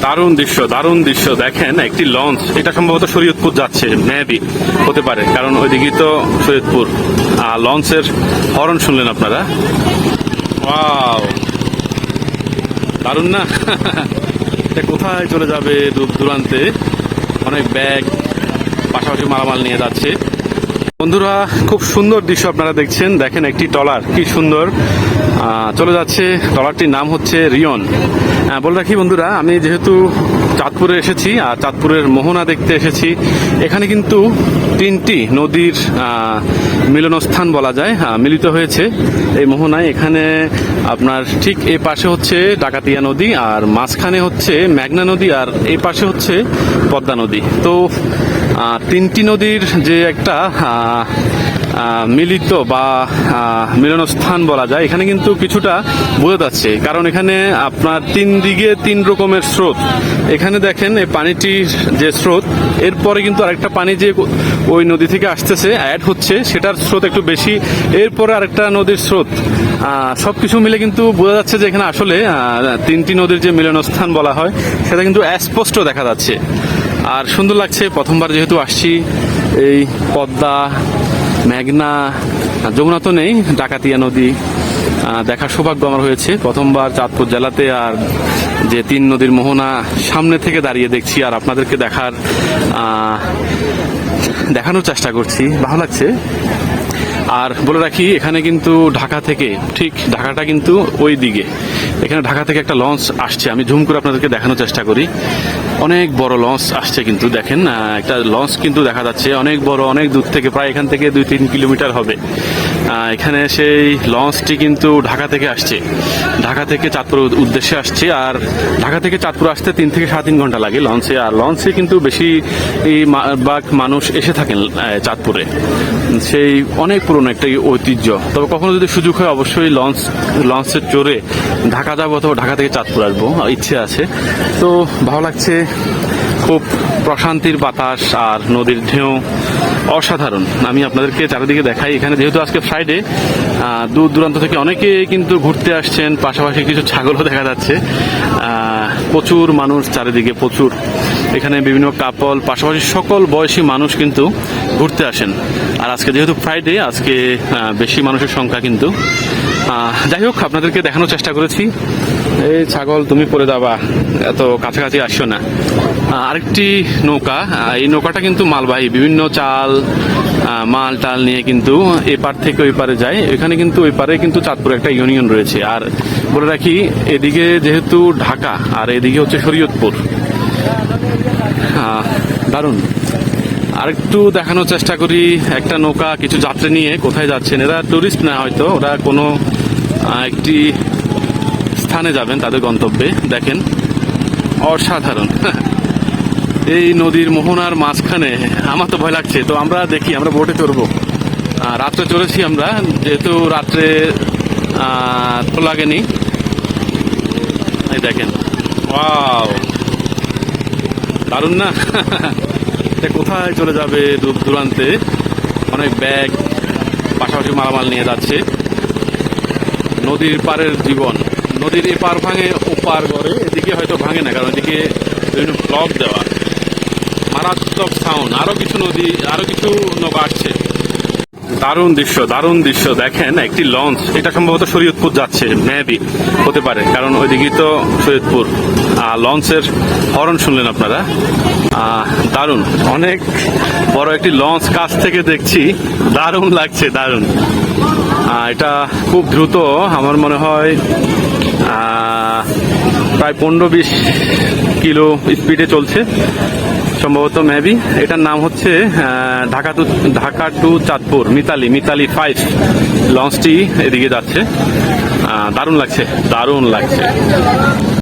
দারুণ দৃশ্য দারুণ দৃশ্য। দেখেন, একটি লঞ্চ। এটা সম্ভবত শরীয়তপুর যাচ্ছে, মেবি, হতে পারে। কারণ ওইদিকেই তো শরীয়তপুর। আর লঞ্চের হরন শুনলেন আপনারা? দারুণ না? এটা কোথায় চলে যাবে দূর দূরান্তে? অনেক ব্যাগ, পাশাপাশি মালামাল নিয়ে যাচ্ছে। বন্ধুরা খুব সুন্দর দৃশ্য আপনারা দেখছেন। দেখেন একটি টলার কি সুন্দর। চলে যাচ্ছে। টলারটির নাম হচ্ছে রিয়ন। আহ, বলে রাখি বন্ধুরা আমি যেহেতু চাঁদপুরে এসেছি আর চাঁদপুরের মোহনা দেখতে এসেছি এখানে কিন্তু তিনটি নদীর মিলনস্থান বলা যায় হ্যাঁ, মিলিত হয়েছে এই মোহনায়। এখানে আপনার ঠিক এই পাশে হচ্ছে ডাকাতিয়া নদী আর মাঝখানে হচ্ছে মেঘনা নদী আর এই পাশে হচ্ছে পদ্মা নদী। তো তিনটি নদীর যে একটা মিলিত বা মিলনস্থান বলা যায়, এখানে কিন্তু কিছুটা বোঝা যাচ্ছে। কারণ এখানে আপনার তিন দিকে তিন রকমের স্রোত। এখানে দেখেন এই পানিটির যে স্রোত, এরপরে কিন্তু আরেকটা পানি যে ওই নদী থেকে আসতেছে অ্যাড হচ্ছে, সেটার স্রোত একটু বেশি। এরপরে আরেকটা নদীর স্রোত। সব কিছু মিলে কিন্তু বোঝা যাচ্ছে যে এখানে আসলে তিনটি নদীর যে মিলনস্থান বলা হয়, সেটা কিন্তু স্পষ্ট দেখা যাচ্ছে। আর সুন্দর লাগছে, প্রথমবার যেহেতু আসছি, এই পদ্মা, মেঘনা যমুনা তো নেই, ডাকাতিয়া নদী দেখার সৌভাগ্য আমার হয়েছে। প্রথমবার চাঁদপুর জেলাতে আর যে তিন নদীর মোহনা সামনে থেকে দাঁড়িয়ে দেখছি আর আপনাদেরকে দেখার দেখানোর চেষ্টা করছি। ভালো লাগছে। আর বলে রাখি, এখানে কিন্তু ঢাকা থেকে, ঠিক ঢাকাটা কিন্তু ওই দিকে। এখানে ঢাকা থেকে একটা লঞ্চ আসছে। আমি ঝুম করে আপনাদেরকে দেখানোর চেষ্টা করি। অনেক বড় লঞ্চ আসছে কিন্তু দেখেন একটা লঞ্চ কিন্তু দেখা যাচ্ছে। অনেক বড়, অনেক দূর থেকে, প্রায় এখান থেকে দুই তিন কিলোমিটার হবে। এখানে সেই লঞ্চটি কিন্তু ঢাকা থেকে আসছে। ঢাকা থেকে চাঁদপুর উদ্দেশ্যে আসছে। আর ঢাকা থেকে চাঁদপুর আসতে তিন থেকে সাড়ে তিন ঘণ্টা লাগে লঞ্চে। আর লঞ্চে কিন্তু বেশি ভাগ মানুষ এসে থাকেন চাঁদপুরে। সেই অনেক পুরনো একটা ঐতিহ্য। তবে কখনো যদি সুযোগ হয়, অবশ্যই লঞ্চ লঞ্চে চড়ে ঢাকা যাব অথবা ঢাকা থেকে চাঁদপুর আসব? ইচ্ছে আছে। তো ভালো লাগছে। খুব প্রশান্তির বাতাস আর নদীর ঢেউ অসাধারণ। আমি আপনাদেরকে চারিদিকে দেখাই। এখানে যেহেতু আজকে ফ্রাইডে দূর দূরান্ত থেকে অনেকে কিন্তু ঘুরতে আসছেন। পাশাপাশি কিছু ছাগলও দেখা যাচ্ছে। প্রচুর মানুষ চারিদিকে প্রচুর এখানে বিভিন্ন কাপল পাশাপাশি সকল বয়সী মানুষ কিন্তু ঘুরতে আসেন। আর আজকে যেহেতু ফ্রাইডে আজকে বেশি মানুষের সংখ্যা কিন্তু। যাই হোক, আপনাদেরকে দেখানোর চেষ্টা করেছি। এই ছাগল, তুমি পড়ে যাবা। এত কাছাকাছি আসছো না। আরেকটি নৌকা। এই নৌকাটা কিন্তু মালবাহী। বিভিন্ন চাল মাল টাল নিয়ে কিন্তু এপার থেকে ওই পারে যায়। এখানে কিন্তু ওই পারে কিন্তু চাঁদপুর একটা ইউনিয়ন রয়েছে। আর বলে রাখি, এদিকে যেহেতু ঢাকা, আর এদিকে হচ্ছে শরীয়তপুর। দারুণ। আরেকটু দেখানোর চেষ্টা করি, একটা নৌকা কিছু যাত্রী নিয়ে কোথায় যাচ্ছেন। এরা টুরিস্ট না হয়তো, ওরা কোনো একটি স্থানে যাবেন তাদের গন্তব্যে, দেখেন। অসাধারণ। এই নদীর মোহনার মাঝখানে, আমার তো ভয় লাগছে। তো আমরা দেখি, আমরা বোটে চড়বো। রাত্রে চড়েছি আমরা, যেহেতু রাত্রে তো লাগেনি। এই দেখেন। ওয়াও দারুণ না? এটা কোথায় চলে যাবে দূর দূরান্তে? অনেক ব্যাগ, পাশাপাশি মালামাল নিয়ে যাচ্ছে। নদীর পারের জীবন। নদীর এপার ভাঙে, ওপার করে এদিকে হয়তো ভাঙে না, কারণ এদিকে বিভিন্ন ব্লক দেওয়া। মারাত্মক সাউন্ড আরও কিছু নদী আরও কিছু নৌকা আসছে। দারুণ দৃশ্য দারুণ দৃশ্য। দেখেন, একটি লঞ্চ। এটা সম্ভবত শরীয়তপুর যাচ্ছে মেবি হতে পারে। কারণ ওইদিকেই তো শরীয়তপুর। লঞ্চের হরন শুনলেন আপনারা? দারুণ। অনেক বড় একটি লঞ্চ কাছ থেকে দেখছি। দারুণ লাগছে, দারুণ। এটা খুব দ্রুত, আমার মনে হয় প্রায় পনেরো বিশ কিলো স্পিডে চলছে। সম্ভবত মেবি এটার নাম হচ্ছে Dhaka to Dhaka to Chandpur, Mitali Mitali five লঞ্চটি এদিকে যাচ্ছে। দারুণ লাগছে দারুণ লাগছে।